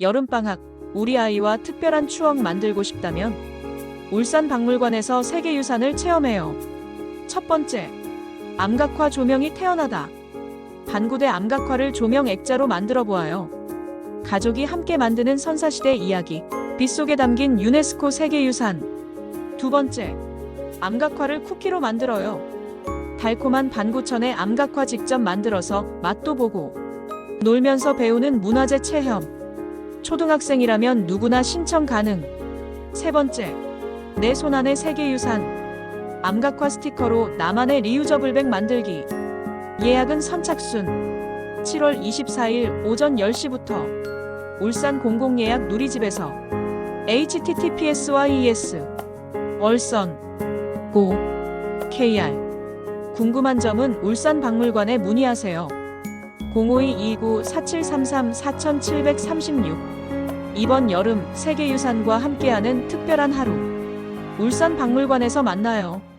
여름방학, 우리 아이와 특별한 추억 만들고 싶다면 울산 박물관에서 세계유산을 체험해요. 첫 번째, 암각화 조명이 태어나다. 반구대 암각화를 조명 액자로 만들어 보아요. 가족이 함께 만드는 선사시대 이야기, 빗속에 담긴 유네스코 세계유산. 두 번째, 암각화를 쿠키로 만들어요. 달콤한 반구천에 암각화 직접 만들어서 맛도 보고 놀면서 배우는 문화재 체험. 초등학생이라면 누구나 신청 가능. 세 번째, 내 손안의 세계 유산. 암각화 스티커로 나만의 리유저블백 만들기. 예약은 선착순. 7월 24일 오전 10시부터 울산 공공예약 누리집에서 https와 es 월선 고 kr 궁금한 점은 울산 박물관에 문의하세요. 05229-4733-4736 이번 여름 세계유산과 함께하는 특별한 하루 울산 박물관에서 만나요.